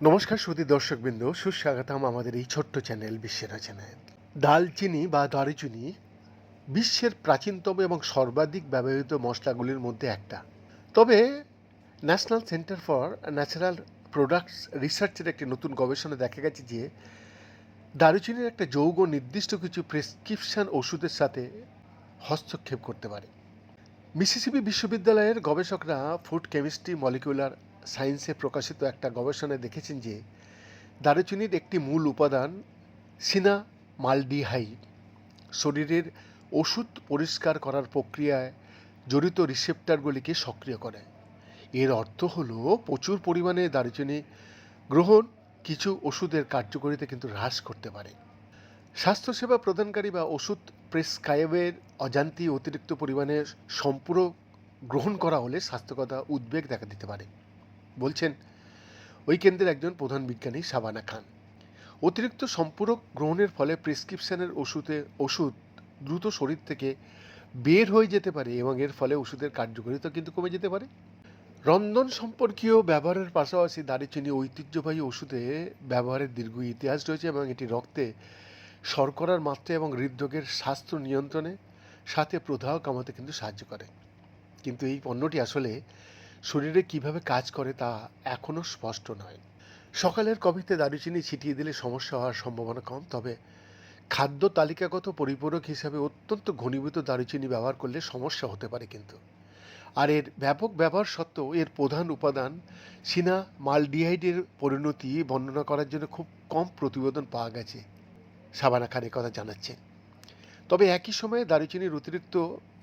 নমস্কার সুদী দর্শকবৃন্দ, সুস্বাগতম আমাদের এই ছোট্ট চ্যানেল বিশ্বের রচনায় দালচিনি বা দারুচিনি বিশ্বের প্রাচীনতম এবং সর্বাধিক ব্যবহৃত মশলাগুলির মধ্যে একটা। তবে National Center for Natural Products রিসার্চের একটি নতুন গবেষণা দেখা গেছে যে, দারুচিনির একটা যৌগ নির্দিষ্ট কিছু প্রেসক্রিপশন ওষুধের সাথে হস্তক্ষেপ করতে পারে। মিসিসিপি বিশ্ববিদ্যালয়ের গবেষকরা ফুড কেমিস্ট্রি মলিকুলার সায়েন্সে প্রকাশিত একটা গবেষণায় দেখেছেন যে দারুচিনির একটি মূল উপাদান সিনা মালডিহাইড শরীরের ওষুধ পরিষ্কার করার প্রক্রিয়ায় জড়িত রিসেপ্টারগুলিকে সক্রিয় করে। এর অর্থ হলো প্রচুর পরিমাণে দারুচিনি গ্রহণ কিছু ওষুধের কার্যকারিতা কিন্তু হ্রাস করতে পারে। স্বাস্থ্যসেবা প্রদানকারী বা ওষুধ প্রেসক্রাইবের অজান্তি অতিরিক্ত পরিমাণে সম্পূরক গ্রহণ করা হলে স্বাস্থ্যকতা উদ্বেগ দেখা দিতে পারে। বলছেন, ওই কেন্দ্রের একজন প্রধান বিজ্ঞানী সাবানা খান। অতিরিক্ত সম্পূরক গ্রহণের ফলে প্রেসক্রিপশনের ওষুধে ওষুধ দ্রুত শরীর থেকে বের হয়ে যেতে পারে এবং এর ফলে ওষুধের কার্যকারিতা কিন্তু কমে যেতে পারে। রন্ধন সম্পর্কীয় ব্যবহারের পাশাপাশি দারুচিনি ঐতিহ্যবাহী ওষুধে ব্যবহারের দীর্ঘ ইতিহাস রয়েছে এবং এটি রক্তে শর্করার মাত্রা এবং হৃদরোগের স্বাস্থ্য নিয়ন্ত্রণে সাথে প্রদাহ কমাতে কিন্তু সাহায্য করে। কিন্তু এই পণ্যটি আসলে শরীরে কীভাবে কাজ করে তা এখনও স্পষ্ট নয়। সকালের কফিতে দারুচিনি ছিটিয়ে দিলে সমস্যা হওয়ার সম্ভাবনা কম, তবে খাদ্য তালিকাগত পরিপূরক হিসাবে অত্যন্ত ঘনীভূত দারুচিনি ব্যবহার করলে সমস্যা হতে পারে কিন্তু। আর এর ব্যাপক ব্যবহার সত্ত্বেও এর প্রধান উপাদান সিনা মালডিহাইডের পরিণতি বর্ণনা করার জন্য খুব কম প্রতিবেদন পাওয়া গেছে। সাবানা খান কথা জানাচ্ছেন। তবে একই সময়ে দারুচিনির অতিরিক্ত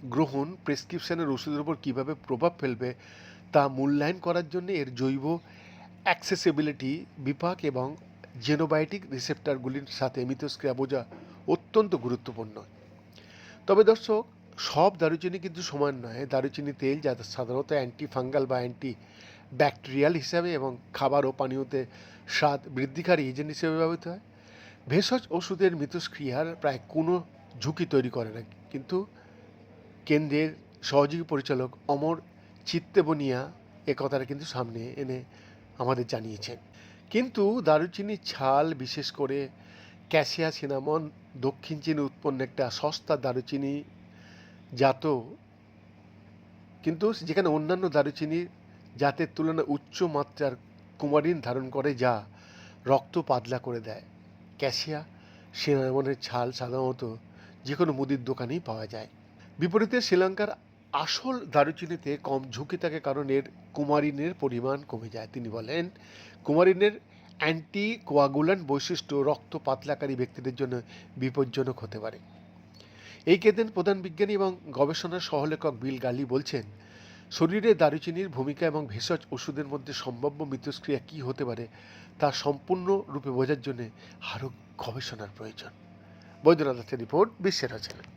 গ্রহণ প্রেসক্রিপশনের ওষুধের উপর কীভাবে প্রভাব ফেলবে তা মূল্যায়ন করার জন্য এর জৈব অ্যাক্সেসিবিলিটি বিপাক এবং জেনোবায়োটিক রিসেপ্টারগুলির সাথে মিথস্ক্রিয়া বোঝা অত্যন্ত গুরুত্বপূর্ণ। তবে দর্শক, সব দারুচিনি কিন্তু সমান নয়। দারুচিনি তেল যা সাধারণত অ্যান্টি ফাঙ্গাল বা অ্যান্টি ব্যাকটেরিয়াল হিসাবে এবং খাবার ও পানীয়তে স্বাদ বৃদ্ধিকারী এজেন্ট হিসেবে ব্যবহৃত হয়। ভেষজ ওষুধের মিথস্ক্রিয়ার প্রায় কোনো ঝুঁকি তৈরি করে না। কিন্তু কেন্দ্রের সহযোগী পরিচালক অমর চিত্তেবনিয়া এ কথাটা কিন্তু সামনে এনে আমাদের জানিয়েছেন। কিন্তু দারুচিনির ছাল, বিশেষ করে ক্যাসিয়া সিনামন, দক্ষিণ চীনে উৎপন্ন একটা সস্তা দারুচিনি জাত। কিন্তু যেখানে অন্যান্য দারুচিনি জাতের তুলনায় উচ্চ মাত্রার কুমারিন ধারণ করে যা রক্ত পাতলা করে দেয়। ক্যাসিয়া সিনামনের ছাল সাধারণত যে কোনো মুদির দোকানেই পাওয়া যায়। বিপরীতে শ্রীলঙ্কার আসল দারুচিনিতে কম ঝুঁকি থাকে কারণ এর কুমারিনের পরিমাণ কমে যায়। তিনি বলেন, কুমারিনের অ্যান্টি কোয়াগুলান বৈশিষ্ট্য রক্ত পাতলাকারী ব্যক্তিদের জন্য বিপজ্জনক হতে পারে। এই কেন্দ্রের প্রধান বিজ্ঞানী এবং গবেষণার সহলেখক বিল গালি বলছেন শরীরে দারুচিনির ভূমিকা এবং ভেষজ ওষুধের মধ্যে সম্ভাব্য মিথস্ক্রিয়া কী হতে পারে, তা সম্পূর্ণ রূপে বোঝার জন্য আরও গবেষণার প্রয়োজন। বৈদ্যনাথের রিপোর্ট বিশ্বের রচনা